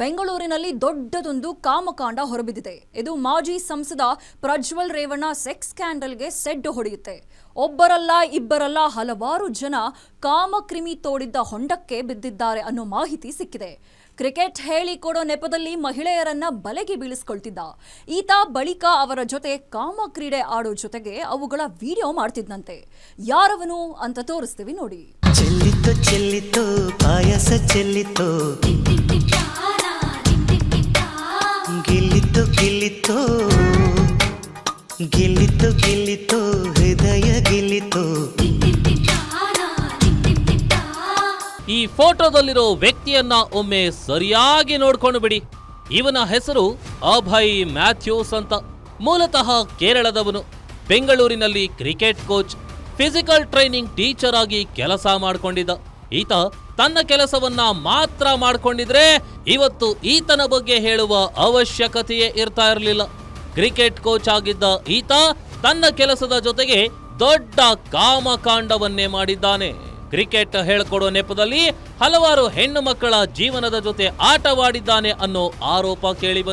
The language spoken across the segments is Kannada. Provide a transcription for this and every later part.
ಬೆಂಗಳೂರಿನಲ್ಲಿ ದೊಡ್ಡದೊಂದು ಕಾಮಕಾಂಡ ಹೊರಬಿದ್ದಿದೆ. ಇದು ಮಾಜಿ ಸಂಸದ ಪ್ರಜ್ವಲ್ ರೇವಣ್ಣ ಸೆಕ್ಸ್ ಸ್ಕ್ಯಾಂಡಲ್ಗೆ ಸೆಡ್ಡು ಹೊಡೆಯುತ್ತೆ. ಒಬ್ಬರಲ್ಲ ಇಬ್ಬರಲ್ಲ ಹಲವಾರು ಜನ ಕಾಮಕ್ರಿಮಿ ತೋಡಿದ್ದ ಹೊಂಡಕ್ಕೆ ಬಿದ್ದಿದ್ದಾರೆ ಅನ್ನೋ ಮಾಹಿತಿ ಸಿಕ್ಕಿದೆ. ಕ್ರಿಕೆಟ್ ಹೇಳಿಕೊಡೋ ನೆಪದಲ್ಲಿ ಮಹಿಳೆಯರನ್ನ ಬಲೆಗೆ ಬೀಳಿಸ್ಕೊಳ್ತಿದ್ದ. ಈತ ಬಳಿಕ ಅವರ ಜೊತೆ ಕಾಮ ಕ್ರೀಡೆ ಆಡೋ ಜೊತೆಗೆ ಅವುಗಳ ವಿಡಿಯೋ ಮಾಡ್ತಿದ್ದಂತೆ ಯಾರವನು ಅಂತ ತೋರಿಸ್ತೀವಿ ನೋಡಿ. ಚೆಲ್ಲಿತು ಚೆಲ್ಲಿತು, ಪಾಯಸ ಚೆಲ್ಲಿತು. ಗೆಲ್ಲಿತು ಗೆಲ್ಲಿತು. ಗೆಲ್ಲಿತು ಗೆಲ್ಲಿತು, ಹೃದಯ ಗೆಲ್ಲಿತು. ಈ ಫೋಟೋದಲ್ಲಿರೋ ವ್ಯಕ್ತಿಯನ್ನ ಒಮ್ಮೆ ಸರಿಯಾಗಿ ನೋಡ್ಕೊಂಡು ಬಿಡಿ. ಇವನ ಹೆಸರು ಅಭಯ್ ಮ್ಯಾಥ್ಯೂಸ್ ಅಂತ. ಮೂಲತಃ ಕೇರಳದವನು. ಬೆಂಗಳೂರಿನಲ್ಲಿ cricket coach. Physical training teacher ಆಗಿ ಕೆಲಸ ಮಾಡಿಕೊಂಡಿದ್ದ. ಈತ ತನ್ನ ಕೆಲಸವನ್ನ ಮಾತ್ರ ಮಾಡಿಕೊಂಡಿದ್ರೆ ಇವತ್ತು ಈತನ ಬಗ್ಗೆ ಹೇಳುವ ಅವಶ್ಯಕತೆಯೇ ಇರ್ತಾ ಇರಲಿಲ್ಲ. ಕ್ರಿಕೆಟ್ ಕೋಚ್ ಆಗಿದ್ದ ಈತ ತನ್ನ ಕೆಲಸದ ಜೊತೆಗೆ ದೊಡ್ಡ ಕಾಮಕಾಂಡವನ್ನೇ ಮಾಡಿದ್ದಾನೆ. ಕ್ರಿಕೆಟ್ ಹೇಳ್ಕೊಡೋ ನೆಪದಲ್ಲಿ ಹಲವಾರು ಹೆಣ್ಣು ಮಕ್ಕಳ ಜೀವನದ ಜೊತೆ ಆಟವಾಡಿದ್ದಾನೆ ಅನ್ನೋ ಆರೋಪ ಕೇಳಿ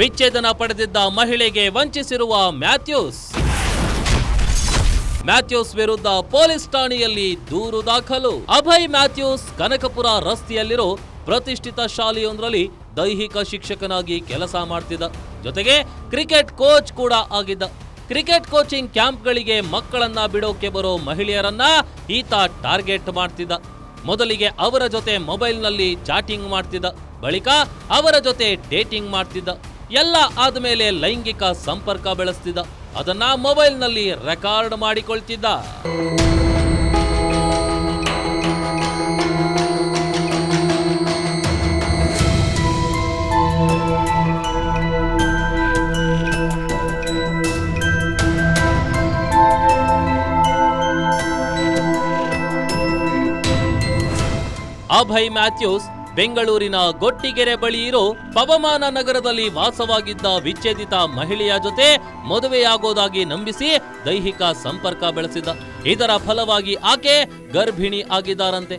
ವಿಚ್ಛೇದನ ಪಡೆದಿದ್ದ ಮಹಿಳೆಗೆ ವಂಚಿಸಿರುವ ಮ್ಯಾಥ್ಯೂಸ್. ಮ್ಯಾಥ್ಯೂಸ್ ವಿರುದ್ಧ ಪೊಲೀಸ್ ಠಾಣೆಯಲ್ಲಿ ದೂರು ದಾಖಲು. ಅಭಯ್ ಮ್ಯಾಥ್ಯೂಸ್ ಕನಕಪುರ ರಸ್ತೆಯಲ್ಲಿರೋ ಪ್ರತಿಷ್ಠಿತ ಶಾಲೆಯೊಂದರಲ್ಲಿ ದೈಹಿಕ ಶಿಕ್ಷಕನಾಗಿ ಕೆಲಸ ಮಾಡ್ತಿದ್ದ. ಜೊತೆಗೆ ಕ್ರಿಕೆಟ್ ಕೋಚ್ ಕೂಡ ಆಗಿದ್ದ. ಕ್ರಿಕೆಟ್ ಕೋಚಿಂಗ್ ಕ್ಯಾಂಪ್ಗಳಿಗೆ ಮಕ್ಕಳನ್ನ ಬಿಡೋಕೆ ಬರೋ ಮಹಿಳೆಯರನ್ನ ಈತ ಟಾರ್ಗೆಟ್ ಮಾಡ್ತಿದ್ದ. ಮೊದಲಿಗೆ ಅವರ ಜೊತೆ ಮೊಬೈಲ್ನಲ್ಲಿ ಚಾಟಿಂಗ್ ಮಾಡ್ತಿದ್ದ. ಬಳಿಕ ಅವರ ಜೊತೆ ಡೇಟಿಂಗ್ ಮಾಡ್ತಿದ್ದ. ಎಲ್ಲ ಆದಮೇಲೆ ಲೈಂಗಿಕ ಸಂಪರ್ಕ ಬೆಳೆಸ್ತಿದ್ದ ಅದನ್ನ ಮೊಬೈಲ್ನಲ್ಲಿ ರೆಕಾರ್ಡ್ ಮಾಡಿಕೊಳ್ತಿದ್ದ. ಅಭಯ್ ಮ್ಯಾಥ್ಯೂಸ್ ಬೆಂಗಳೂರಿನ ಗೊಟ್ಟಿಗೆರೆ ಬಳಿ ಇರೋ ಪವಮಾನ ನಗರದಲ್ಲಿ ವಾಸವಾಗಿದ್ದ ವಿಚ್ಛೇದಿತ ಮಹಿಳೆಯ ಜೊತೆ ಮದುವೆಯಾಗೋದಾಗಿ ನಂಬಿಸಿ ದೈಹಿಕ ಸಂಪರ್ಕ ಬೆಳೆಸಿದ್ದ ಇದರ ಫಲವಾಗಿ ಆಕೆ ಗರ್ಭಿಣಿ ಆಗಿದ್ದಾರಂತೆ.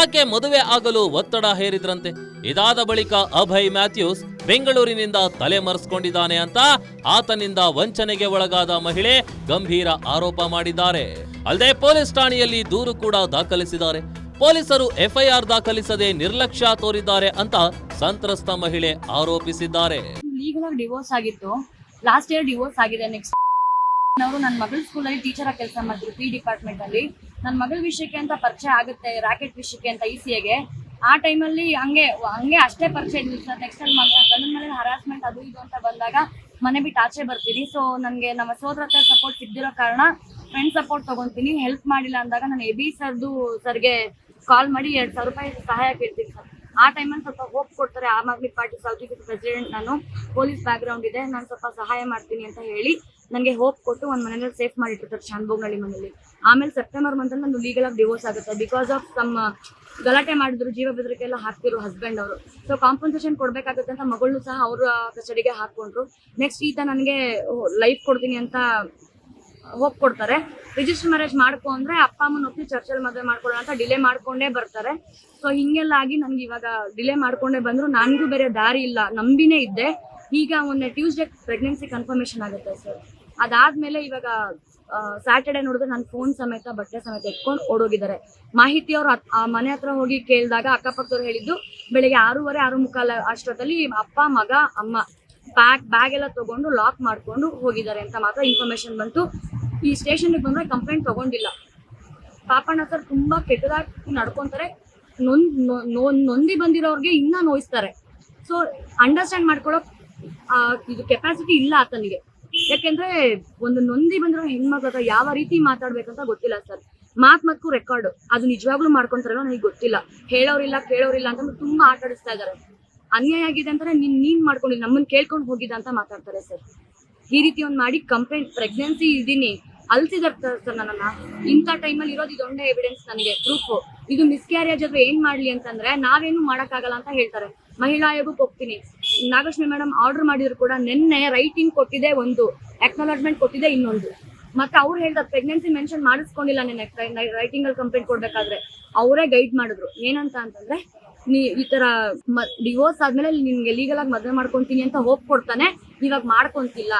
ಆಕೆ ಮದುವೆ ಆಗಲು ಒತ್ತಡ ಹೇರಿದ್ರಂತೆ. ಇದಾದ ಬಳಿಕ ಅಭಯ್ ಮ್ಯಾಥ್ಯೂಸ್ ಬೆಂಗಳೂರಿನಿಂದ ತಲೆ ಮರೆಸ್ಕೊಂಡಿದ್ದಾನೆ ಅಂತ ಆತನಿಂದ ವಂಚನೆಗೆ ಒಳಗಾದ ಮಹಿಳೆ ಗಂಭೀರ ಆರೋಪ ಮಾಡಿದ್ದಾರೆ. ಅಲ್ಲದೆ ಪೊಲೀಸ್ ಠಾಣೆಯಲ್ಲಿ ದೂರು ಕೂಡ ದಾಖಲಿಸಿದ್ದಾರೆ. ಪೊಲೀಸರು ಎಫ್ಐಆರ್ ದಾಖಲಿಸದೆ ನಿರ್ಲಕ್ಷ್ಯ ತೋರಿದ್ದಾರೆ ಅಂತ ಸಂತ್ರಸ್ತ ಮಹಿಳೆ ಆರೋಪಿಸಿದ್ದಾರೆ. ಲೀಗಲ್ ಆಗಿ ಡಿವೋರ್ಸ್ ಆಗಿತ್ತು. ಲಾಸ್ಟ್ ಇಯರ್ ಡಿವೋರ್ಸ್ ಆಗಿದೆ. ನೆಕ್ಸ್ಟ್ ಅವರು ನನ್ನ ಮಗಳ ಸ್ಕೂಲಲ್ಲಿ ಟೀಚರ್ ಆಗಿ ಕೆಲಸ ಮಾಡಿದ್ರು ಪಿ ಡಿಪಾರ್ಟ್ಮೆಂಟ್ ಅಲ್ಲಿ. ನನ್ನ ಮಗಳ ವಿಷಯಕ್ಕೆ ಅಂತ ಪರಿಚಯ ಆಗುತ್ತೆ ರಾಕೆಟ್ ವಿಷಯಕ್ಕೆ ಅಂತ ಇ ಸಿ ಎಗೆ ಆ ಟೈಮಲ್ಲಿ ಹಂಗೆ ಹಂಗೆ ಅಷ್ಟೇ ಪರಿಚಯ ಇದ್ವಿ ಸರ್ ನೆಕ್ಸ್ಟ್ ಅಲ್ಲಿ ಮಗ, ಗಂಡನ ಮೇಲೆ ಹರಾಸ್ಮೆಂಟ್ ಅದು ಇದು ಅಂತ ಬಂದಾಗ ಮನೆ ಬಿಟ್ಟು ಆಚೆ ಬರ್ತೀನಿ. ಸೊ ನನಗೆ ನಮ್ಮ ಸೋದರ ಹತ್ರ ಸಪೋರ್ಟ್ ಸಿಗ್ದಿರೋ ಕಾರಣ ಫ್ರೆಂಡ್ ಸಪೋರ್ಟ್ ತಗೊಂತೀನಿ. ಹೆಲ್ಪ್ ಮಾಡಿಲ್ಲ ಅಂದಾಗ ನಾನು ಎ ಬಿ ಸರ್ದು ಸರ್ಗೆ ಕಾಲ್ ಮಾಡಿ ಎರಡು ಸಾವಿರ ರೂಪಾಯಿ ಸಹಾಯ ಕೇಳ್ತೀನಿ ಸರ್ ಆ ಟೈಮಲ್ಲಿ ಸ್ವಲ್ಪ ಹೋಪ್ ಕೊಡ್ತಾರೆ. Aam Aadmi party south president ನಾನು. ಪೊಲೀಸ್ ಬ್ಯಾಕ್ಗ್ರೌಂಡ್ ಇದೆ. ನಾನು ಸ್ವಲ್ಪ ಸಹಾಯ ಮಾಡ್ತೀನಿ ಅಂತ ಹೇಳಿ ನನಗೆ ಹೋಪ್ ಕೊಟ್ಟು ಒಂದು ಮನೇಲಿ ಸೇಫ್ ಮಾಡಿಟ್ಟಿರ್ತಾರೆ ಶಾನ್ಭೋಗ್ನಳ್ಳಿ ಮನೇಲಿ ಆಮೇಲೆ ಸೆಪ್ಟೆಂಬರ್ ಮಂತಲ್ಲಿ ನಾನು ಲೀಗಲ್ ಆಗಿ ಡಿವೋರ್ಸ್ ಆಗುತ್ತೆ. ಬಿಕಾಸ್ ಆಫ್ ತಮ್ಮ ಗಲಾಟೆ ಮಾಡಿದ್ರು ಜೀವ ಬೆದರಿಕೆ ಎಲ್ಲ ಹಾಕ್ತಿರೋ ಹಸ್ಬೆಂಡ್ ಅವರು. ಸೊ ಕಾಂಪನ್ಸೇಷನ್ ಕೊಡಬೇಕಾಗುತ್ತೆ ಅಂತ ಮಗಳನ್ನೂ ಸಹ ಅವರ ಕಸ್ಟಡಿಗೆ ಹಾಕೊಂಡ್ರು ನೆಕ್ಸ್ಟ್ ಈತ ನನಗೆ ಲೈಫ್ ಕೊಡ್ತೀನಿ ಅಂತ ಹೋಪ್ ಕೊಡ್ತಾರೆ. ರಿಜಿಸ್ಟರ್ ಮ್ಯಾರೇಜ್ ಮಾಡ್ಕೊ ಅಂದ್ರೆ ಅಪ್ಪ ಅಮ್ಮನ ಒಪ್ಪಿ ಚರ್ಚಲ್ಲಿ ಮದುವೆ ಮಾಡ್ಕೊಳ್ಳೋಣ ಅಂತ ಡಿಲೇ ಮಾಡ್ಕೊಂಡೇ ಬರ್ತಾರೆ. ಸೊ ಹಿಂಗೆಲ್ಲ ಆಗಿ ನನ್ಗೆ ಇವಾಗ ಡಿಲೇ ಮಾಡ್ಕೊಂಡೇ ಬಂದ್ರು. ನನಗೂ ಬೇರೆ ದಾರಿ ಇಲ್ಲ. ನಂಬಿನೇ ಇದ್ದೆ. ಈಗ ಮೊನ್ನೆ ಟ್ಯೂಸ್ಡೇ ಪ್ರೆಗ್ನೆನ್ಸಿ ಕನ್ಫರ್ಮೇಶನ್ ಆಗುತ್ತೆ ಸರ್ ಅದಾದ್ಮೇಲೆ ಇವಾಗ ಸ್ಯಾಟರ್ಡೆ ನೋಡಿದ್ರೆ ನನ್ನ ಫೋನ್ ಸಮೇತ, ಬಟ್ಟೆ ಸಮೇತ ಎತ್ಕೊಂಡು ಓಡೋಗಿದ್ದಾರೆ. ಮಾಹಿತಿ ಅವ್ರು ಮನೆ ಹತ್ರ ಹೋಗಿ ಕೇಳಿದಾಗ ಅಕ್ಕಪಕ್ಕದವ್ರು ಹೇಳಿದ್ದು, ಬೆಳಿಗ್ಗೆ ಆರೂವರೆ, ಆರು ಮುಕ್ಕಾಲ ಅಷ್ಟೊತ್ತಲ್ಲಿ ಅಪ್ಪ, ಮಗ, ಅಮ್ಮ, ಪ್ಯಾಕ್ ಬ್ಯಾಗ್ ಎಲ್ಲ ತಗೊಂಡು ಲಾಕ್ ಮಾಡ್ಕೊಂಡು ಹೋಗಿದ್ದಾರೆ ಅಂತ ಮಾತ್ರ ಇನ್ಫಾರ್ಮೇಶನ್ ಬಂತು. ಈ ಸ್ಟೇಷನ್ಗೆ ಬಂದ್ರೆ ಕಂಪ್ಲೇಂಟ್ ತಗೊಂಡಿಲ್ಲ. ಪಾಪಣ್ಣ ಸರ್ ತುಂಬಾ ಕೆಟ್ಟದಾಗಿ ನಡ್ಕೊಂತಾರೆ. ನೊಂದ್ ನೊಂದಿ ಬಂದಿರೋರ್ಗೆ ಇನ್ನ ನೋಯಿಸ್ತಾರೆ. ಸೊ ಅಂಡರ್ಸ್ಟ್ಯಾಂಡ್ ಮಾಡ್ಕೊಳ್ಳೋ ಇದು ಕೆಪಾಸಿಟಿ ಇಲ್ಲ ಆತನಿಗೆ. ಯಾಕೆಂದ್ರೆ ಒಂದು ನೊಂದಿ ಬಂದಿರೋ ಹೆಣ್ಮಕ್ಳ ಯಾವ ರೀತಿ ಮಾತಾಡ್ಬೇಕಂತ ಗೊತ್ತಿಲ್ಲ ಸರ್. ಮಾತ್ ಮತ್ತು ರೆಕಾರ್ಡ್ ಅದು ನಿಜವಾಗ್ಲೂ ಮಾಡ್ಕೊಂತಾರಲ್ಲ ನನಗೆ ಗೊತ್ತಿಲ್ಲ. ಹೇಳೋರಿಲ್ಲ, ಕೇಳೋರಿಲ್ಲ ಅಂತ ತುಂಬಾ ಆಟಾಡಿಸ್ತಾ ಇದಾರೆ ಅನ್ಯಾಯ ಆಗಿದೆ ಅಂತಾರೆ ನೀನ್ ನೀನ್ ಮಾಡ್ಕೊಂಡಿಲ್ಲ ನಮ್ಮನ್ನ ಕೇಳ್ಕೊಂಡು ಹೋಗಿದ್ದ ಅಂತ ಮಾತಾಡ್ತಾರೆ ಸರ್. ಈ ರೀತಿ ಒಂದ್ ಮಾಡಿ ಕಂಪ್ಲೇಂಟ್ ಪ್ರೆಗ್ನೆನ್ಸಿ ಇದೀನಿ ಅಲ್ಸಿದಾರೆ ಸರ್ ನನ್ನನ್ನ. ಇಂಥ ಟೈಮಲ್ಲಿ ಇರೋದು ಇದೊಂದೇ ಎವಿಡೆನ್ಸ್ ನನಗೆ ಪ್ರೂಫ್ ಇದು ಮಿಸ್ಕ್ಯಾರೇಜ್ ಆದ್ರೆ ಏನ್ ಮಾಡ್ಲಿ ಅಂತಂದ್ರೆ ನಾವೇನು ಮಾಡಕ್ಕಾಗಲ್ಲ ಅಂತ ಹೇಳ್ತಾರೆ. ಮಹಿಳಾ ಆಯೋಗಕ್ಕೆ ಹೋಗ್ತೀನಿ. ನಾಗಲಕ್ಷ್ಮಿ ಮೇಡಮ್ ಆರ್ಡರ್ ಮಾಡಿದ್ರು ಕೂಡ ನಿನ್ನೆ ರೈಟಿಂಗ್ ಕೊಟ್ಟಿದೆ ಒಂದು ಅಕ್ನಾಲಜ್ಮೆಂಟ್ ಕೊಟ್ಟಿದೆ ಇನ್ನೊಂದು. ಮತ್ತೆ ಅವ್ರು ಹೇಳ್ತಾರೆ ಪ್ರೆಗ್ನೆನ್ಸಿ ಮೆನ್ಷನ್ ಮಾಡಿಸ್ಕೊಂಡಿಲ್ಲ ನಿನ್ನೆ ರೈಟಿಂಗ್ ಅಲ್ಲಿ ಕಂಪ್ಲೇಂಟ್ ಕೊಡ್ಬೇಕಾದ್ರೆ. ಅವರೇ ಗೈಡ್ ಮಾಡಿದ್ರು. ಏನಂತ ಅಂತಂದ್ರೆ, ನೀ, ಈ ತರ ಡಿವೋರ್ಸ್ ಆದ್ಮೇಲೆ ನಿನ್ಗೆ ಲೀಗಲ್ ಆಗಿ ಮದ್ವೆ ಮಾಡ್ಕೊಂತೀನಿ ಅಂತ ಹೋಪ್ ಕೊಡ್ತಾನೆ ಇವಾಗ ಮಾಡ್ಕೊಂತಿಲ್ಲ.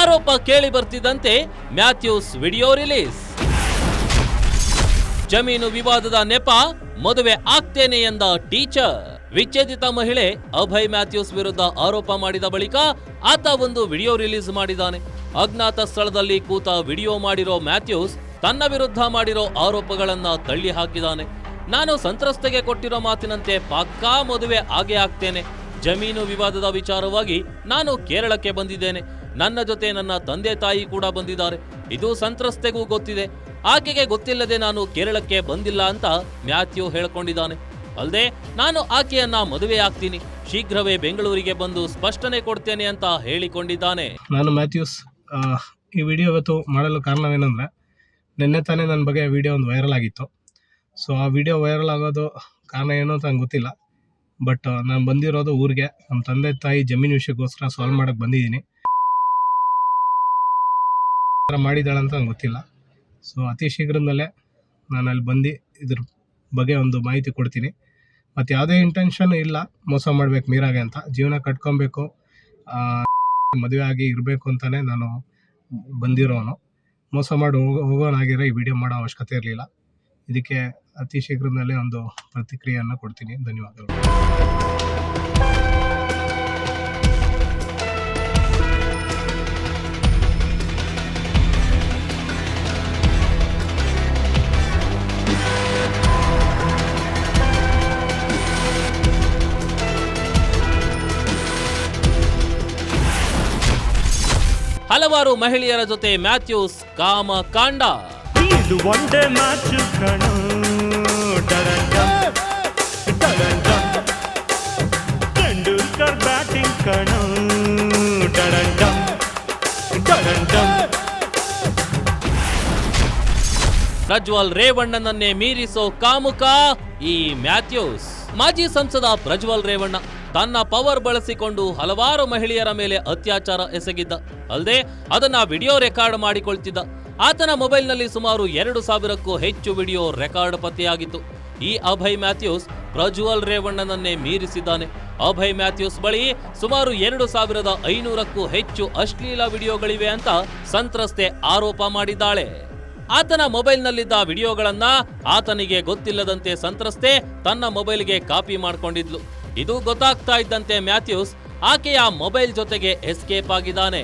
ಆರೋಪ ಕೇಳಿ ಬರ್ತಿದ್ದಂತೆ ಮ್ಯಾಥ್ಯೂಸ್ ವಿಡಿಯೋ ರಿಲೀಸ್. ಜಮೀನು ವಿವಾದದ ನೆಪ ಮದುವೆ ಆಗ್ತೇನೆ ಎಂದ ಟೀಚರ್. ವಿಚ್ಛೇದಿತ ಮಹಿಳೆ ಅಭಯ್ ಮ್ಯಾಥ್ಯೂಸ್ ವಿರುದ್ಧ ಆರೋಪ ಮಾಡಿದ ಬಳಿಕ ಆತ ಒಂದು ವಿಡಿಯೋ ರಿಲೀಸ್ ಮಾಡಿದ್ದಾನೆ. ಅಜ್ಞಾತ ಸ್ಥಳದಲ್ಲಿ ಕೂತ ವಿಡಿಯೋ ಮಾಡಿರೋ ಮ್ಯಾಥ್ಯೂಸ್ ತನ್ನ ವಿರುದ್ಧ ಮಾಡಿರೋ ಆರೋಪಗಳನ್ನ ತಳ್ಳಿ ಹಾಕಿದ್ದಾನೆ. ನಾನು ಸಂತ್ರಸ್ತೆಗೆ ಕೊಟ್ಟಿರೋ ಮಾತಿನಂತೆ ಪಕ್ಕಾ ಮದುವೆ ಆಗೇ ಆಗ್ತೇನೆ. ಜಮೀನು ವಿವಾದದ ವಿಚಾರವಾಗಿ ನಾನು ಕೇರಳಕ್ಕೆ ಬಂದಿದ್ದೇನೆ. ನನ್ನ ಜೊತೆ ನನ್ನ ತಂದೆ ತಾಯಿ ಕೂಡ ಬಂದಿದ್ದಾರೆ. ಇದು ಸಂತ್ರಸ್ತೆಗೂ ಗೊತ್ತಿದೆ. ಆಕೆಗೆ ಗೊತ್ತಿಲ್ಲದೆ ನಾನು ಕೇರಳಕ್ಕೆ ಬಂದಿಲ್ಲ ಅಂತ ಮ್ಯಾಥ್ಯೂ ಹೇಳ್ಕೊಂಡಿದ್ದಾನೆ. ಅಲ್ಲದೆ ನಾನು ಆಕೆಯನ್ನ ಮದುವೆ ಆಗ್ತೀನಿ. ಶೀಘ್ರವೇ ಬೆಂಗಳೂರಿಗೆ ಬಂದು ಸ್ಪಷ್ಟನೆ ಕೊಡ್ತೇನೆ ಅಂತ ಹೇಳಿಕೊಂಡಿದ್ದಾನೆ. ನಾನು ಮ್ಯಾಥ್ಯೂಸ್ ಈ ವಿಡಿಯೋ ಇವತ್ತು ಮಾಡಲು ಕಾರಣವೇನೆಂದರೆ, ನಿನ್ನೆ ತಾನೇ ನನ್ನ ಬಗ್ಗೆ ವಿಡಿಯೋ ಒಂದು ವೈರಲ್ ಆಗಿತ್ತು. ಸೊ ಆ ವಿಡಿಯೋ ವೈರಲ್ ಆಗೋದು ಕಾರಣ ಏನು ಅಂತ ನಂಗೆ ಗೊತ್ತಿಲ್ಲ. ಬಟ್ ನಾನು ಬಂದಿರೋದು ಊರಿಗೆ. ನಮ್ಮ ತಂದೆ ತಾಯಿ ಜಮೀನು ವಿಷಯಕ್ಕೋಸ್ಕರ ಸಾಲ್ವ್ ಮಾಡೋಕ್ಕೆ ಬಂದಿದ್ದೀನಿ. ಮಾಡಿದ್ದಾಳೆ ಅಂತ ನಂಗೆ ಗೊತ್ತಿಲ್ಲ. ಸೊ ಅತಿ ಶೀಘ್ರದಲ್ಲೇ ನಾನು ಅಲ್ಲಿ ಬಂದು ಇದ್ರ ಬಗ್ಗೆ ಒಂದು ಮಾಹಿತಿ ಕೊಡ್ತೀನಿ. ಮತ್ತು ಯಾವುದೇ ಇಂಟೆನ್ಷನ್ ಇಲ್ಲ, ಮೋಸ ಮಾಡ್ಬೇಕು ಮೀರಾಗೆ ಅಂತ. ಜೀವನ ಕಟ್ಕೊಬೇಕು ಮದುವೆ ಆಗಿ ಇರಬೇಕು ಅಂತಲೇ ನಾನು ಬಂದಿರೋನು. ಮೋಸ ಮಾಡಿ ಹೋಗೋ ಹೋಗೋನಾಗಿರೋ ಈ ವಿಡಿಯೋ ಮಾಡೋ ಅವಶ್ಯಕತೆ ಇರಲಿಲ್ಲ. ಇದಕ್ಕೆ ಅತಿ ಶೀಘ್ರದಲ್ಲೇ ಒಂದು ಪ್ರತಿಕ್ರಿಯೆಯನ್ನು ಕೊಡ್ತೀನಿ. ಧನ್ಯವಾದಗಳು. ಹಲವಾರು ಮಹಿಳೆಯರ ಜೊತೆ ಮ್ಯಾಥ್ಯೂಸ್ ಕಾಮ ಕಾಂಡ ಇದು ಒನ್ ಡೇ ಮ್ಯಾಚ್ ಕಣೋ. ಡರಂಡಮ್, ಡರಂಡಮ್. ತೆಂಡೂಲ್ಕರ್ ಬ್ಯಾಟಿಂಗ್ ಕಣೋ. ಡರಂಡಮ್, ಡರಂಡಮ್. ಪ್ರಜ್ವಲ್ ರೇವಣ್ಣನನ್ನೇ ಮೀರಿಸೋ ಕಾಮುಕ ಈ ಮ್ಯಾಥ್ಯೂಸ್. ಮಾಜಿ ಸಂಸದ ಪ್ರಜ್ವಲ್ ರೇವಣ್ಣ. ತನ್ನ ಪವರ್ ಬಳಸಿಕೊಂಡು ಹಲವಾರು ಮಹಿಳೆಯರ ಮೇಲೆ ಅತ್ಯಾಚಾರ ಎಸಗಿದ್ದ. ಅಲ್ಲದೆ ಅದನ್ನ ವಿಡಿಯೋ ರೆಕಾರ್ಡ್ ಮಾಡಿಕೊಳ್ತಿದ್ದ. ಆತನ ಮೊಬೈಲ್ನಲ್ಲಿ ಸುಮಾರು ಎರಡು ಸಾವಿರಕ್ಕೂ ಹೆಚ್ಚು ವಿಡಿಯೋ ರೆಕಾರ್ಡ್ ಪತ್ತೆಯಾಗಿತ್ತು. ಈ ಅಭಯ್ ಮ್ಯಾಥ್ಯೂಸ್ ಪ್ರಜ್ವಲ್ ರೇವಣ್ಣನನ್ನೇ ಮೀರಿಸಿದ್ದಾನೆ. ಅಭಯ್ ಮ್ಯಾಥ್ಯೂಸ್ ಬಳಿ ಸುಮಾರು ಎರಡು ಸಾವಿರದ ಐನೂರಕ್ಕೂ ಹೆಚ್ಚು ಅಶ್ಲೀಲ ವಿಡಿಯೋಗಳಿವೆ ಅಂತ ಸಂತ್ರಸ್ತೆ ಆರೋಪ ಮಾಡಿದ್ದಾಳೆ. ಆತನ ಮೊಬೈಲ್ನಲ್ಲಿದ್ದ ವಿಡಿಯೋಗಳನ್ನ ಆತನಿಗೆ ಗೊತ್ತಿಲ್ಲದಂತೆ ಸಂತ್ರಸ್ತೆ ತನ್ನ ಮೊಬೈಲ್ಗೆ ಕಾಪಿ ಮಾಡ್ಕೊಂಡಿದ್ಲು. ಇದು ಗೊತ್ತಾಗ್ತಾ ಇದ್ದಂತೆ ಮ್ಯಾಥ್ಯೂಸ್ ಆಕೆಯ ಮೊಬೈಲ್ ಜೊತೆಗೆ ಎಸ್ಕೇಪ್ ಆಗಿದ್ದಾನೆ.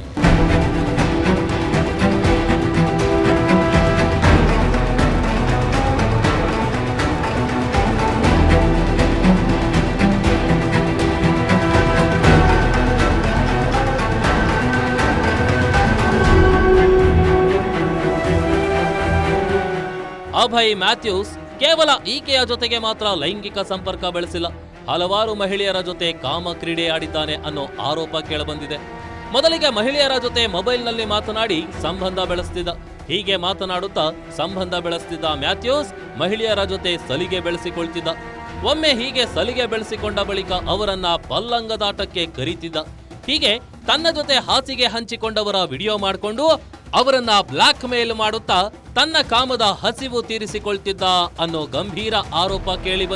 ಅಭಯ್ ಮ್ಯಾಥ್ಯೂಸ್ ಕೇವಲ ಈಕೆಯ ಜೊತೆಗೆ ಮಾತ್ರ ಲೈಂಗಿಕ ಸಂಪರ್ಕ ಬೆಳೆಸಿಲ್ಲ. ಹಲವಾರು ಮಹಿಳೆಯರ ಜೊತೆ ಕಾಮ ಕ್ರೀಡೆ ಆಡಿದ್ದಾನೆ ಅನ್ನೋ ಆರೋಪ ಕೇಳಬಂದಿದೆ. ಮೊದಲಿಗೆ ಮಹಿಳೆಯರ ಜೊತೆ ಮೊಬೈಲ್ನಲ್ಲಿ ಮಾತನಾಡಿ ಸಂಬಂಧ ಬೆಳೆಸ್ತಿದ್ದ. ಹೀಗೆ ಮಾತನಾಡುತ್ತಾ ಸಂಬಂಧ ಬೆಳೆಸ್ತಿದ್ದ ಮ್ಯಾಥ್ಯೂಸ್ ಮಹಿಳೆಯರ ಜೊತೆ ಸಲಿಗೆ ಬೆಳೆಸಿಕೊಳ್ತಿದ್ದ. ಒಮ್ಮೆ ಹೀಗೆ ಸಲಿಗೆ ಬೆಳೆಸಿಕೊಂಡ ಬಳಿಕ ಅವರನ್ನ ಪಲ್ಲಂಗದಾಟಕ್ಕೆ ಕರೀತಿದ್ದ. ಹೀಗೆ ತನ್ನ ಜೊತೆ ಹಾಸಿಗೆ ಹಂಚಿಕೊಂಡವರ ವಿಡಿಯೋ ಮಾಡಿಕೊಂಡು ಅವರನ್ನ ಬ್ಲಾಕ್ ಮೇಲ್ ಮಾಡುತ್ತಾ ತನ್ನ ಕಾಮದ ಹಸಿವು ತೀರಿಸಿಕೊಳ್ತಿದ್ದ ಅನ್ನೋ ಗಂಭೀರ ಆರೋಪ ಕೇಳಿ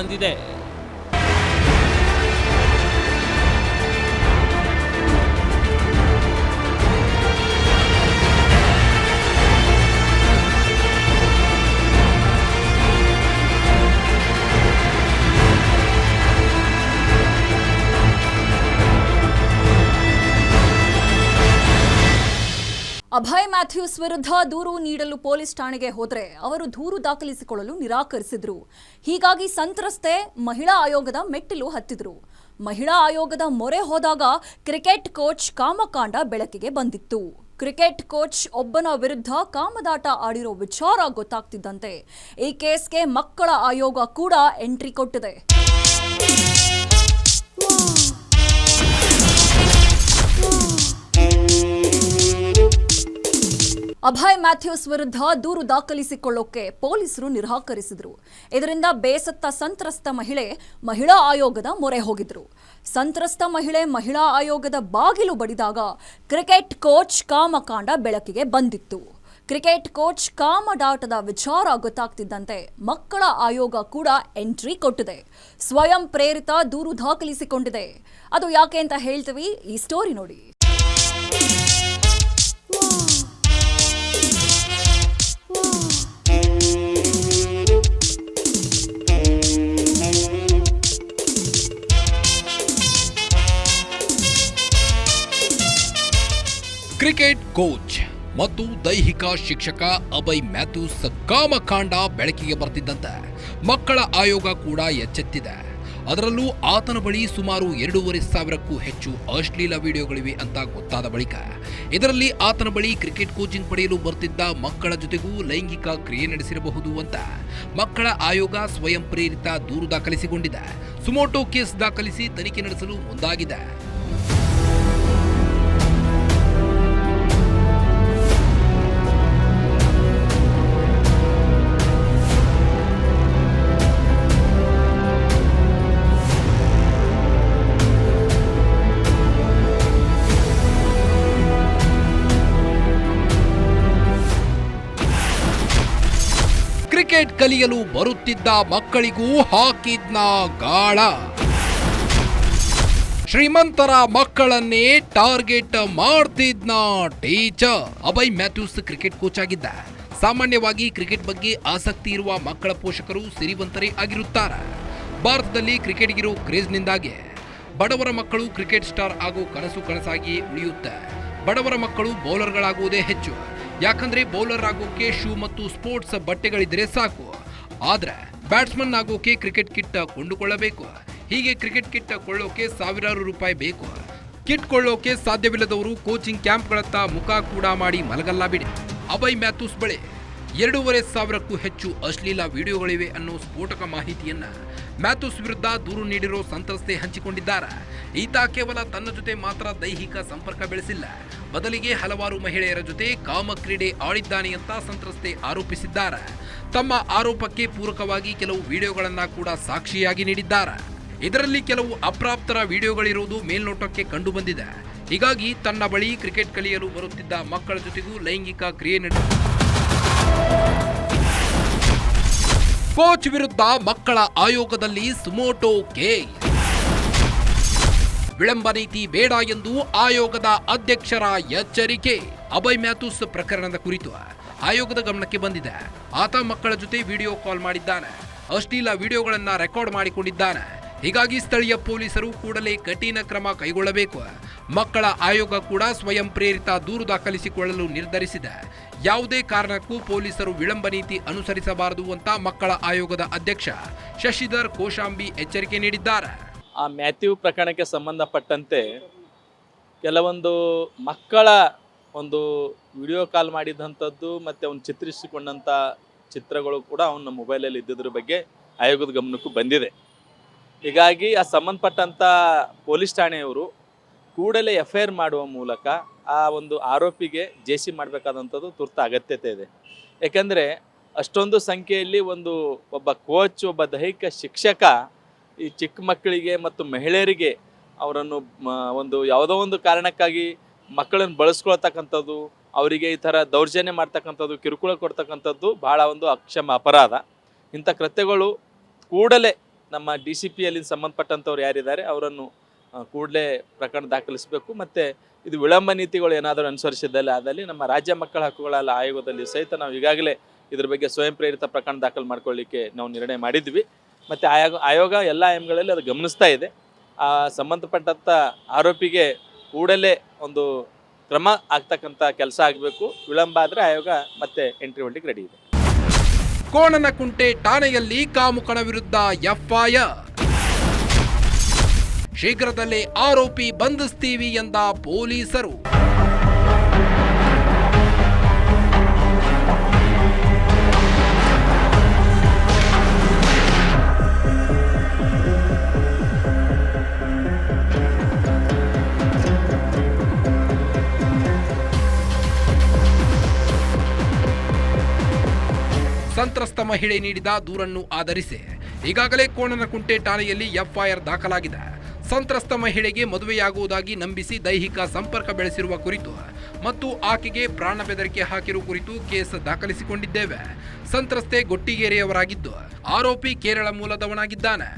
ಅಭಯ್ ಮ್ಯಾಥ್ಯೂಸ್ ವಿರುದ್ಧ ದೂರು ನೀಡಲು ಪೊಲೀಸ್ ಠಾಣೆಗೆ ಹೋದರೆ ಅವರು ದೂರು ದಾಖಲಿಸಿಕೊಳ್ಳಲು ನಿರಾಕರಿಸಿದ್ರು. ಹೀಗಾಗಿ ಸಂತ್ರಸ್ತೆ ಮಹಿಳಾ ಆಯೋಗದ ಮೆಟ್ಟಿಲು ಹತ್ತಿದ್ರು. ಮಹಿಳಾ ಆಯೋಗದ ಮೊರೆ ಹೋದಾಗ ಕ್ರಿಕೆಟ್ ಕೋಚ್ ಕಾಮಕಾಂಡ ಬೆಳಕಿಗೆ ಬಂದಿತ್ತು. ಕ್ರಿಕೆಟ್ ಕೋಚ್ ಒಬ್ಬನ ವಿರುದ್ಧ ಕಾಮದಾಟ ಆಡಿರೋ ವಿಚಾರ ಗೊತ್ತಾಗ್ತಿದ್ದಂತೆ. ಈ ಕೇಸ್ಗೆ ಮಕ್ಕಳ ಆಯೋಗ ಕೂಡ ಎಂಟ್ರಿ ಕೊಟ್ಟಿದೆ. ಅಭಯ್ ಮ್ಯಾಥ್ಯೂಸ್ ವಿರುದ್ಧ ದೂರು ದಾಖಲಿಸಿಕೊಳ್ಳೋಕೆ ಪೊಲೀಸರು ನಿರಾಕರಿಸಿದ್ರು. ಇದರಿಂದ ಬೇಸತ್ತ ಸಂತ್ರಸ್ತ ಮಹಿಳೆ ಮಹಿಳಾ ಆಯೋಗದ ಮೊರೆ ಹೋಗಿದ್ರು. ಸಂತ್ರಸ್ತ ಮಹಿಳೆ ಮಹಿಳಾ ಆಯೋಗದ ಬಾಗಿಲು ಬಡಿದಾಗ ಕ್ರಿಕೆಟ್ ಕೋಚ್ ಕಾಮಕಾಂಡ ಬೆಳಕಿಗೆ ಬಂದಿತ್ತು. ಕ್ರಿಕೆಟ್ ಕೋಚ್ ಕಾಮಡಾಟದ ವಿಚಾರ ಗೊತ್ತಾಗ್ತಿದ್ದಂತೆ ಮಕ್ಕಳ ಆಯೋಗ ಕೂಡ ಎಂಟ್ರಿ ಕೊಟ್ಟಿದೆ. ಸ್ವಯಂ ಪ್ರೇರಿತ ದೂರು ದಾಖಲಿಸಿಕೊಂಡಿದೆ. ಅದು ಯಾಕೆ ಅಂತ ಹೇಳ್ತೀವಿ ಈ ಸ್ಟೋರಿ ನೋಡಿ. ಕ್ರಿಕೆಟ್ ಕೋಚ್ ಮತ್ತು ದೈಹಿಕ ಶಿಕ್ಷಕ ಅಭಯ್ ಮ್ಯಾಥ್ಯೂಸ್ ಕಾಮಕಾಂಡ ಬೆಳಕಿಗೆ ಬರ್ತಿದ್ದಂತೆ ಮಕ್ಕಳ ಆಯೋಗ ಕೂಡ ಎಚ್ಚೆತ್ತಿದೆ. ಅದರಲ್ಲೂ ಆತನ ಬಳಿ ಸುಮಾರು ಎರಡೂವರೆ ಸಾವಿರಕ್ಕೂ ಹೆಚ್ಚು ಅಶ್ಲೀಲ ವಿಡಿಯೋಗಳಿವೆ ಅಂತ ಗೊತ್ತಾದ ಬಳಿಕ, ಇದರಲ್ಲಿ ಆತನ ಬಳಿ ಕ್ರಿಕೆಟ್ ಕೋಚಿಂಗ್ ಪಡೆಯಲು ಬರ್ತಿದ್ದ ಮಕ್ಕಳ ಜೊತೆಗೂ ಲೈಂಗಿಕ ಕ್ರಿಯೆ ನಡೆಸಿರಬಹುದು ಅಂತ ಮಕ್ಕಳ ಆಯೋಗ ಸ್ವಯಂ ಪ್ರೇರಿತ ದೂರು ದಾಖಲಿಸಿಕೊಂಡಿದೆ. ಸುಮೋಟೋ ಕೇಸ್ ದಾಖಲಿಸಿ ತನಿಖೆ ನಡೆಸಲು ಮುಂದಾಗಿದೆ. ಕ್ರಿಕೆಟ್ ಕಲಿಯಲು ಬರುತ್ತಿದ್ದ ಮಕ್ಕಳಿಗೂ ಹಾಕಿದ್ನ ಗಾಳ. ಶ್ರೀಮಂತರ ಮಕ್ಕಳನ್ನೇ target ಮಾಡ್ತಿದ್ನ teacher. Abhay Mathews cricket coach ಆಗಿದ್ದ. ಸಾಮಾನ್ಯವಾಗಿ ಕ್ರಿಕೆಟ್ ಬಗ್ಗೆ ಆಸಕ್ತಿ ಇರುವ ಮಕ್ಕಳ ಪೋಷಕರು ಸಿರಿವಂತರೇ ಆಗಿರುತ್ತಾರೆ. ಭಾರತದಲ್ಲಿ ಕ್ರಿಕೆಟ್ಗಿರೋ ಕ್ರೇಜ್ನಿಂದಾಗಿ ಬಡವರ ಮಕ್ಕಳು ಕ್ರಿಕೆಟ್ ಸ್ಟಾರ್ ಆಗೋ ಕನಸು ಕನಸಾಗಿಯೇ ಉಳಿಯುತ್ತೆ. ಬಡವರ ಮಕ್ಕಳು ಬೌಲರ್ಗಳಾಗುವುದೇ ಹೆಚ್ಚು. ಯಾಕಂದ್ರೆ ಬೌಲರ್ ಆಗೋಕೆ ಶೂ ಮತ್ತು ಸ್ಪೋರ್ಟ್ಸ್ ಬಟ್ಟೆಗಳಿದ್ರೆ ಸಾಕು. ಆದ್ರೆ ಬ್ಯಾಟ್ಸ್ಮನ್ ಆಗೋಕೆ ಕ್ರಿಕೆಟ್ ಕಿಟ್ ಕೊಂಡುಕೊಳ್ಳಬೇಕು. ಹೀಗೆ ಕ್ರಿಕೆಟ್ ಕಿಟ್ ಕೊಳ್ಳೋಕೆ ಸಾವಿರಾರು ರೂಪಾಯಿ ಬೇಕು. ಕಿಟ್ ಕೊಳ್ಳೋಕೆ ಸಾಧ್ಯವಿಲ್ಲದವರು ಕೋಚಿಂಗ್ ಕ್ಯಾಂಪ್ಗಳತ್ತ ಮುಖ ಕೂಡ ಮಾಡಿ ಮಲಗಲ್ಲ ಬಿಡಿ. ಅಭಯ್ ಮ್ಯಾಥ್ಯೂಸ್ ಬಳಿ. ಎರಡೂವರೆ ಸಾವಿರಕ್ಕೂ ಹೆಚ್ಚು ಅಶ್ಲೀಲ ವಿಡಿಯೋಗಳಿವೆ ಅನ್ನೋ ಸ್ಫೋಟಕ ಮಾಹಿತಿಯನ್ನ ಮ್ಯಾಥ್ಯೂಸ್ ವಿರುದ್ಧ ದೂರು ನೀಡಿರೋ ಸಂತ್ರಸ್ತೆ ಹಂಚಿಕೊಂಡಿದ್ದಾರೆ. ಈತ ಕೇವಲ ತನ್ನ ಜೊತೆ ಮಾತ್ರ ದೈಹಿಕ ಸಂಪರ್ಕ ಬೆಳೆಸಿಲ್ಲ. ಬದಲಿಗೆ ಹಲವಾರು ಮಹಿಳೆಯರ ಜೊತೆ ಕಾಮ ಕ್ರೀಡೆ ಆಡಿದ್ದಾನೆ ಅಂತ ಸಂತ್ರಸ್ತೆ ಆರೋಪಿಸಿದ್ದಾರೆ. ತಮ್ಮ ಆರೋಪಕ್ಕೆ ಪೂರಕವಾಗಿ ಕೆಲವು ವಿಡಿಯೋಗಳನ್ನ ಕೂಡ ಸಾಕ್ಷಿಯಾಗಿ ನೀಡಿದ್ದಾರೆ. ಇದರಲ್ಲಿ ಕೆಲವು ಅಪ್ರಾಪ್ತರ ವಿಡಿಯೋಗಳಿರುವುದು ಮೇಲ್ನೋಟಕ್ಕೆ ಕಂಡುಬಂದಿದೆ. ಹೀಗಾಗಿ ತನ್ನ ಬಳಿ ಕ್ರಿಕೆಟ್ ಕಲಿಯಲು ಬರುತ್ತಿದ್ದ ಮಕ್ಕಳ ಜೊತೆಗೂ ಲೈಂಗಿಕ ಕ್ರಿಯೆ ನಡೆದ ಕೋಚ್ ವಿರುದ್ಧ ಮಕ್ಕಳ ಆಯೋಗದಲ್ಲಿ ಸುಮೋಟೋ ಕೆ. ವಿಳಂಬ ನೀತಿ ಬೇಡ ಎಂದು ಆಯೋಗದ ಅಧ್ಯಕ್ಷರ ಎಚ್ಚರಿಕೆ. ಅಭಯ್ ಮ್ಯಾಥ್ಯೂಸ್ ಪ್ರಕರಣದ ಕುರಿತು ಆಯೋಗದ ಗಮನಕ್ಕೆ ಬಂದಿದೆ. ಆತ ಮಕ್ಕಳ ಜೊತೆ ವಿಡಿಯೋ ಕಾಲ್ ಮಾಡಿದ್ದಾನೆ. ಅಶ್ಲೀಲ ವಿಡಿಯೋಗಳನ್ನು ರೆಕಾರ್ಡ್ ಮಾಡಿಕೊಂಡಿದ್ದಾನೆ. ಹೀಗಾಗಿ ಸ್ಥಳೀಯ ಪೊಲೀಸರು ಕೂಡಲೇ ಕಠಿಣ ಕ್ರಮ ಕೈಗೊಳ್ಳಬೇಕು. ಮಕ್ಕಳ ಆಯೋಗ ಕೂಡ ಸ್ವಯಂ ಪ್ರೇರಿತ ದೂರು ದಾಖಲಿಸಿಕೊಳ್ಳಲು ನಿರ್ಧರಿಸಿದೆ. ಯಾವುದೇ ಕಾರಣಕ್ಕೂ ಪೊಲೀಸರು ವಿಳಂಬ ನೀತಿ ಅನುಸರಿಸಬಾರದು ಅಂತ ಮಕ್ಕಳ ಆಯೋಗದ ಅಧ್ಯಕ್ಷ ಶಶಿಧರ್ ಕೋಶಾಂಬಿ ಎಚ್ಚರಿಕೆ ನೀಡಿದ್ದಾರೆ. ಆ ಮ್ಯಾಥ್ಯೂ ಪ್ರಕರಣಕ್ಕೆ ಸಂಬಂಧಪಟ್ಟಂತೆ ಕೆಲವೊಂದು ಮಕ್ಕಳ ಒಂದು ವಿಡಿಯೋ ಕಾಲ್ ಮಾಡಿದಂಥದ್ದು ಮತ್ತು ಅವನು ಚಿತ್ರಿಸಿಕೊಂಡಂಥ ಚಿತ್ರಗಳು ಕೂಡ ಅವನ ಮೊಬೈಲಲ್ಲಿ ಇದ್ದಿದ್ರ ಬಗ್ಗೆ ಆಯೋಗದ ಗಮನಕ್ಕೂ ಬಂದಿದೆ. ಹೀಗಾಗಿ ಆ ಸಂಬಂಧಪಟ್ಟಂಥ ಪೊಲೀಸ್ ಠಾಣೆಯವರು ಕೂಡಲೇ ಎಫ್ ಮಾಡುವ ಮೂಲಕ ಆ ಒಂದು ಆರೋಪಿಗೆ ಜೆ ಸಿ ಮಾಡಬೇಕಾದಂಥದ್ದು ತುರ್ತು ಅಗತ್ಯತೆ ಇದೆ. ಯಾಕಂದರೆ ಅಷ್ಟೊಂದು ಸಂಖ್ಯೆಯಲ್ಲಿ ಒಂದು ಒಬ್ಬ ಕೋಚ್, ಒಬ್ಬ ದೈಹಿಕ ಶಿಕ್ಷಕ ಈ ಚಿಕ್ಕ ಮಕ್ಕಳಿಗೆ ಮತ್ತು ಮಹಿಳೆಯರಿಗೆ ಅವರನ್ನು ಒಂದು ಯಾವುದೋ ಒಂದು ಕಾರಣಕ್ಕಾಗಿ ಮಕ್ಕಳನ್ನು ಬಳಸ್ಕೊಳ್ತಕ್ಕಂಥದ್ದು, ಅವರಿಗೆ ಈ ಥರ ದೌರ್ಜನ್ಯ ಮಾಡ್ತಕ್ಕಂಥದ್ದು, ಕಿರುಕುಳ ಕೊಡ್ತಕ್ಕಂಥದ್ದು ಭಾಳ ಒಂದು ಅಕ್ಷಮ ಅಪರಾಧ. ಇಂಥ ಕೃತ್ಯಗಳು ಕೂಡಲೇ ನಮ್ಮ ಡಿ ಸಿ ಪಿಯಲ್ಲಿ ಸಂಬಂಧಪಟ್ಟಂಥವ್ರು ಯಾರಿದ್ದಾರೆ, ಅವರನ್ನು ಕೂಡಲೇ ಪ್ರಕರಣ ದಾಖಲಿಸಬೇಕು. ಮತ್ತು ಇದು ವಿಳಂಬ ನೀತಿಗಳು ಏನಾದರೂ ಅನುಸರಿಸಿದ್ದಲ್ಲಿ ಆದಲ್ಲಿ ನಮ್ಮ ರಾಜ್ಯ ಮಕ್ಕಳ ಹಕ್ಕುಗಳ ಆಯೋಗದಲ್ಲಿ ಸಹಿತ ನಾವು ಈಗಾಗಲೇ ಇದ್ರ ಬಗ್ಗೆ ಸ್ವಯಂ ಪ್ರೇರಿತ ಪ್ರಕರಣ ದಾಖಲು ಮಾಡ್ಕೊಳ್ಳಿಕ್ಕೆ ನಾವು ನಿರ್ಣಯ ಮಾಡಿದ್ವಿ. ಮತ್ತು ಆಯೋಗ ಆಯೋಗ ಎಲ್ಲ ಆಯಮ್ಗಳಲ್ಲಿ ಅದು ಗಮನಿಸ್ತಾ ಇದೆ. ಆ, ಸಂಬಂಧಪಟ್ಟಂಥ ಆರೋಪಿಗೆ ಕೂಡಲೇ ಒಂದು ಕ್ರಮ ಆಗ್ತಕ್ಕಂಥ ಕೆಲಸ ಆಗಬೇಕು. ವಿಳಂಬ ಆದರೆ ಆಯೋಗ ಮತ್ತೆ ಎಂಟ್ರಿ ಹೊಡ್ಲಿಕ್ಕೆ ರೆಡಿ ಇದೆ. ಕೋಣನಕುಂಟೆ ಠಾಣೆಯಲ್ಲಿ ಕಾಮುಕನ ವಿರುದ್ಧ ಎಫ್ಐಆರ್ ಶೀಘ್ರದಲ್ಲೇ ಆರೋಪಿ ಬಂಧಿಸ್ತೀವಿ ಎಂದ ಪೊಲೀಸರು. ಸಂತ್ರಸ್ತ ಮಹಿಳೆ ನೀಡಿದ ದೂರನ್ನು ಆಧರಿಸಿ ಈಗಾಗಲೇ ಕೋಣನಕುಂಟೆ ಠಾಣೆಯಲ್ಲಿ ಎಫ್ಐಆರ್ ದಾಖಲಾಗಿದೆ. ಸಂತ್ರಸ್ತ ಮಹಿಳೆಗೆ ಮದುವೆಯಾಗುವುದಾಗಿ ನಂಬಿಸಿ ದೈಹಿಕ ಸಂಪರ್ಕ ಬೆಳೆಸಿರುವ ಕುರಿತು ಮತ್ತು ಆಕೆಗೆ ಪ್ರಾಣ ಬೆದರಿಕೆ ಹಾಕಿರುವ ಕುರಿತು ಕೇಸ್ ದಾಖಲಿಸಿಕೊಂಡಿದ್ದೇವೆ. ಸಂತ್ರಸ್ತೆ ಗೊಟ್ಟಿಗೇರಿಯವರಾಗಿದ್ದು, ಆರೋಪಿ ಕೇರಳ ಮೂಲದವನಾಗಿದ್ದಾನೆ.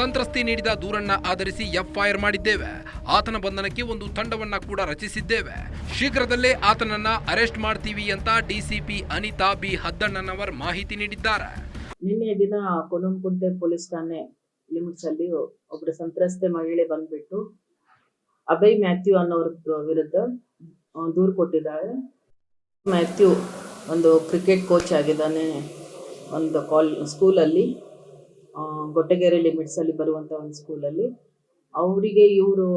ಸಂತ್ರಸ್ತಿ ನೀಡಿದ ದೂರನ್ನ ಆಧರಿಸಿ ಎಫ್ಐಆರ್ ಮಾಡಿದ್ದೇವೆ. ಆತನ ಬಂಧನಕ್ಕೆ ಒಂದು ತಂಡವನ್ನ ಕೂಡ ರಚಿಸಿದ್ದೇವೆ. ಶೀಘ್ರದಲ್ಲೇ ಆತನನ್ನ ಅರೆಸ್ಟ್ ಮಾಡ್ತೀವಿ ಅಂತ ಡಿಸಿಪಿ ಅನಿತಾ ಬಿ ಹದ್ದಣ್ಣನವರ್ ಮಾಹಿತಿ ನೀಡಿದ್ದಾರೆ. ನಿನ್ನೆ ದಿನ ಕೊಲಂಕುಂಟೆ ಪೊಲೀಸ್ ಠಾಣೆ ಲಿಮಿಟ್ಸ್ ಅಲ್ಲಿ ಒಬ್ರು ಸಂತ್ರಸ್ತೆ ಮಹಿಳೆ ಬಂದ್ಬಿಟ್ಟು ಅಭಯ್ ಮ್ಯಾಥ್ಯೂ ಅನ್ನೋರ ವಿರುದ್ಧ ದೂರು ಕೊಟ್ಟಿದ್ದಾರೆ. ಮ್ಯಾಥ್ಯೂ ಒಂದು ಕ್ರಿಕೆಟ್ ಕೋಚ್ ಆಗಿದ್ದಾನೆ ಒಂದು ಕಾಲ್, ಸ್ಕೂಲಲ್ಲಿ ಗೊಟ್ಟಗೆರೆ ಲಿಮಿಟ್ಸ್ ಅಲ್ಲಿ ಬರುವಂತ ಒಂದು ಸ್ಕೂಲಲ್ಲಿ. ಅವರಿಗೆ ಇವರು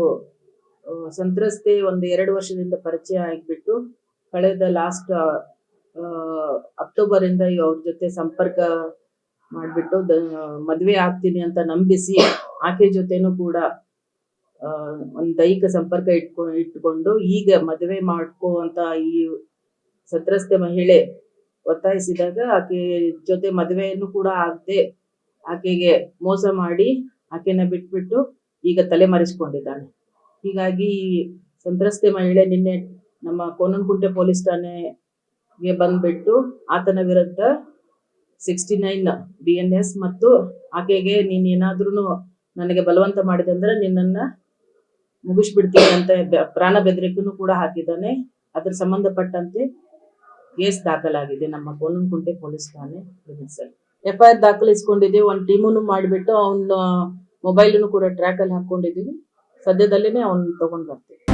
ಸಂತ್ರಸ್ತೆ ಒಂದು ಎರಡು ವರ್ಷದಿಂದ ಪರಿಚಯ ಆಗಿಬಿಟ್ಟು ಕಳೆದ ಲಾಸ್ಟ್ ಅಕ್ಟೋಬರ್ ಇಂದ ಅವ್ರ ಜೊತೆ ಸಂಪರ್ಕ ಮಾಡ್ಬಿಟ್ಟು ಮದ್ವೆ ಆಗ್ತೀನಿ ಅಂತ ನಂಬಿಸಿ ಆಕೆ ಜೊತೆನೂ ಕೂಡ ಒಂದು ದೈಹಿಕ ಸಂಪರ್ಕ ಇಟ್ಕೊ, ಇಟ್ಕೊಂಡು ಈಗ ಮದುವೆ ಮಾಡ್ಕೋ ಅಂತ ಈ ಸಂತ್ರಸ್ತೆ ಮಹಿಳೆ ಒತ್ತಾಯಿಸಿದಾಗ ಆಕೆ ಜೊತೆ ಮದುವೆಯನ್ನು ಕೂಡ ಆಗದೆ ಆಕೆಗೆ ಮೋಸ ಮಾಡಿ ಆಕೆನ ಬಿಟ್ಬಿಟ್ಟು ಈಗ ತಲೆಮರೆಸ್ಕೊಂಡಿದ್ದಾನೆ ಹೀಗಾಗಿ ಈ ಸಂತ್ರಸ್ತೆ ಮಹಿಳೆ ನಿನ್ನೆ ನಮ್ಮ ಕೋನನಕುಂಟೆ ಪೊಲೀಸ್ ಠಾಣೆಗೆ ಬಂದ್ಬಿಟ್ಟು ಆತನ ವಿರುದ್ಧ sixty nine B N S ಮತ್ತು ಆಕೆಗೆ ನೀನ್ ಏನಾದ್ರೂ ನನಗೆ ಬಲವಂತ ಮಾಡಿದೆ ಅಂದ್ರೆ ನಿನ್ನನ್ನ ಮುಗಿಸ್ಬಿಡ್ತೀನಿ ಅಂತ ಪ್ರಾಣ ಬೆದರಿಕೂ ಕೂಡ ಹಾಕಿದ್ದಾನೆ. ಅದ್ರ ಸಂಬಂಧಪಟ್ಟಂತೆ ಕೇಸ್ ದಾಖಲಾಗಿದೆ. ನಮ್ಮ ಕೋನಂಕುಂಟೆ ಪೊಲೀಸ್ ಠಾಣೆ ಸರ್ ಎಫ್ ಐ ಆರ್ ದಾಖಲಿಸ್ಕೊಂಡಿದ್ದೀವಿ ಒಂದು ಟೀಮನ್ನು ಮಾಡಿಬಿಟ್ಟು ಅವನ ಮೊಬೈಲನ್ನು ಕೂಡ ಟ್ರ್ಯಾಕ್ ಅಲ್ಲಿ ಹಾಕೊಂಡಿದ್ದೀವಿ ಸದ್ಯದಲ್ಲೇನೆ ತೊಗೊಂಡು ತಗೊಂಡ್ ಬರ್ತೀವಿ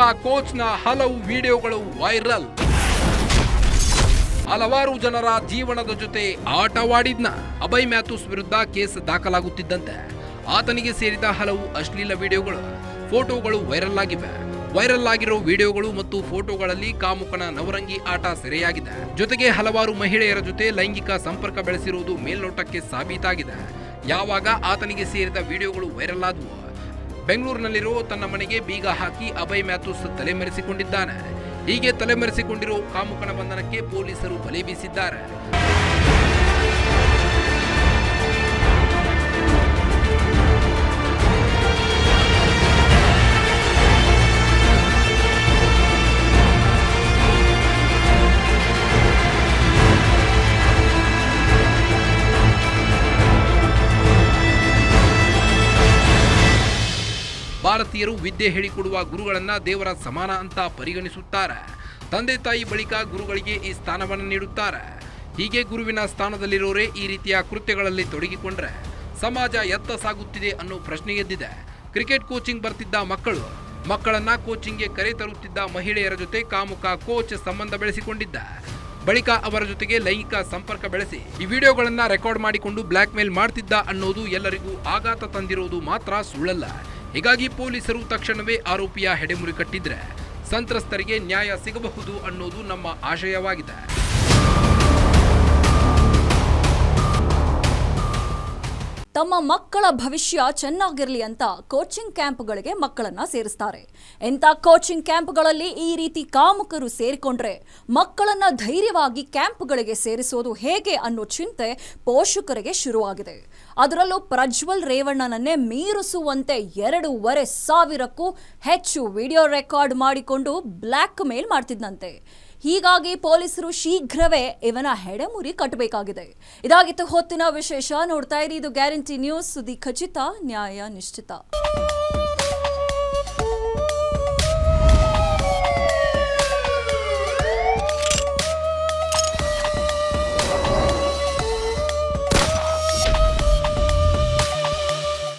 ಕಾಮುಕ ಕೋಚ್ನ ಹಲವು ವಿಡಿಯೋಗಳು ವೈರಲ್. ಹಲವಾರು ಜನರ ಜೀವನದ ಜೊತೆ ಆಟವಾಡಿದ್ನ ಅಭಯ್ ಮ್ಯಾಥ್ಯೂಸ್ ವಿರುದ್ಧ ಕೇಸ್ ದಾಖಲಾಗುತ್ತಿದ್ದಂತೆ. ಆತನಿಗೆ ಸೇರಿದ ಹಲವು ಅಶ್ಲೀಲ ವಿಡಿಯೋಗಳು, ಫೋಟೋಗಳು ವೈರಲ್ ಆಗಿವೆ. ವೈರಲ್ ಆಗಿರೋ ವಿಡಿಯೋಗಳು ಮತ್ತು ಫೋಟೋಗಳಲ್ಲಿ ಕಾಮುಕನ ನವರಂಗಿ ಆಟ ಸೆರೆಯಾಗಿದೆ. ಜೊತೆಗೆ ಹಲವಾರು ಮಹಿಳೆಯರ ಜೊತೆ ಲೈಂಗಿಕ ಸಂಪರ್ಕ ಬೆಳೆಸಿರುವುದು ಮೇಲ್ನೋಟಕ್ಕೆ ಸಾಬೀತಾಗಿದೆ. ಯಾವಾಗ ಆತನಿಗೆ ಸೇರಿದ ವಿಡಿಯೋಗಳು ವೈರಲ್ ಆದವು ಬೆಂಗಳೂರಿನಲ್ಲಿರೋ ತನ್ನ ಮನೆಗೆ ಬೀಗ ಹಾಕಿ ಅಭಯ್ ಮ್ಯಾಥ್ಯೂಸ್ ತಲೆಮರೆಸಿಕೊಂಡಿದ್ದಾನೆ. ಹೀಗೆ ತಲೆಮರೆಸಿಕೊಂಡಿರುವ ಕಾಮುಕನ ಬಂಧನಕ್ಕೆ ಪೊಲೀಸರು ಬಲೆ ಬೀಸಿದ್ದಾರೆ. ಭಾರತೀಯರು ವಿದ್ಯೆ ಹೇಳಿಕೊಡುವ ಗುರುಗಳನ್ನು ದೇವರ ಸಮಾನ ಅಂತ ಪರಿಗಣಿಸುತ್ತಾರೆ. ತಂದೆ ತಾಯಿ ಬಳಿಕ ಗುರುಗಳಿಗೆ ಈ ಸ್ಥಾನವನ್ನು ನೀಡುತ್ತಾರೆ. ಹೀಗೆ ಗುರುವಿನ ಸ್ಥಾನದಲ್ಲಿರೋರೇ ಈ ರೀತಿಯ ಕೃತ್ಯಗಳಲ್ಲಿ ತೊಡಗಿಕೊಂಡ್ರೆ ಸಮಾಜ ಎತ್ತ ಸಾಗುತ್ತಿದೆ ಅನ್ನೋ ಪ್ರಶ್ನೆ ಎದ್ದಿದೆ. ಕ್ರಿಕೆಟ್ ಕೋಚಿಂಗ್ ಬರ್ತಿದ್ದ ಮಕ್ಕಳು ಮಕ್ಕಳನ್ನ ಕೋಚಿಂಗ್ಗೆ ಕರೆ ತರುತ್ತಿದ್ದ ಮಹಿಳೆಯರ ಜೊತೆ ಕಾಮುಕ ಕೋಚ್ ಸಂಬಂಧ ಬೆಳೆಸಿಕೊಂಡಿದ್ದ. ಬಳಿಕ ಅವರ ಜೊತೆಗೆ ಲೈಂಗಿಕ ಸಂಪರ್ಕ ಬೆಳೆಸಿ ಈ ವಿಡಿಯೋಗಳನ್ನ ರೆಕಾರ್ಡ್ ಮಾಡಿಕೊಂಡು ಬ್ಲ್ಯಾಕ್ ಮೇಲ್ ಮಾಡ್ತಿದ್ದ ಅನ್ನೋದು ಎಲ್ಲರಿಗೂ ಆಘಾತ ತಂದಿರೋದು ಮಾತ್ರ ಸುಳ್ಳಲ್ಲ. ಹೀಗಾಗಿ ಪೊಲೀಸರು ತಕ್ಷಣವೇ ಆರೋಪಿಯ ಹೆಡೆಮುರಿ ಕಟ್ಟಿದ್ರೆ ಸಂತ್ರಸ್ತರಿಗೆ ನ್ಯಾಯ ಸಿಗಬಹುದು ಅನ್ನೋದು ನಮ್ಮ ಆಶಯವಾಗಿದೆ. ತಮ್ಮ ಮಕ್ಕಳ ಭವಿಷ್ಯ ಚೆನ್ನಾಗಿರಲಿ ಅಂತ ಕೋಚಿಂಗ್ ಕ್ಯಾಂಪ್ಗಳಿಗೆ ಮಕ್ಕಳನ್ನ ಸೇರಿಸ್ತಾರೆ. ಎಂಥ ಕೋಚಿಂಗ್ ಕ್ಯಾಂಪ್ಗಳಲ್ಲಿ ಈ ರೀತಿ ಕಾಮುಕರು ಸೇರಿಕೊಂಡ್ರೆ ಮಕ್ಕಳನ್ನ ಧೈರ್ಯವಾಗಿ ಕ್ಯಾಂಪ್ಗಳಿಗೆ ಸೇರಿಸೋದು ಹೇಗೆ ಅನ್ನೋ ಚಿಂತೆ ಪೋಷಕರಿಗೆ ಶುರುವಾಗಿದೆ. ಅದರಲ್ಲೂ ಪ್ರಜ್ವಲ್ ರೇವಣ್ಣನನ್ನೇ ಮೀರಿಸುವಂತೆ ಎರಡೂವರೆ ಸಾವಿರಕ್ಕೂ ಹೆಚ್ಚು ವಿಡಿಯೋ ರೆಕಾರ್ಡ್ ಮಾಡಿಕೊಂಡು ಬ್ಲ್ಯಾಕ್ ಮೇಲ್ ಮಾಡ್ತಿದ್ದಂತೆ ಹೀಗಾಗಿ ಪೊಲೀಸರು ಶೀಘ್ರವೇ ಇವನ ಹೆಡೆಮುರಿ ಕಟ್ಟಬೇಕಾಗಿದೆ. ಇದಾಗಿತ್ತು ಹೊತ್ತಿನ ವಿಶೇಷ. ನೋಡ್ತಾ ಇರಿ, ಇದು ಗ್ಯಾರಂಟಿ ನ್ಯೂಸ್. ಸುದ್ದಿ ಖಚಿತ ನ್ಯಾಯ ನಿಶ್ಚಿತ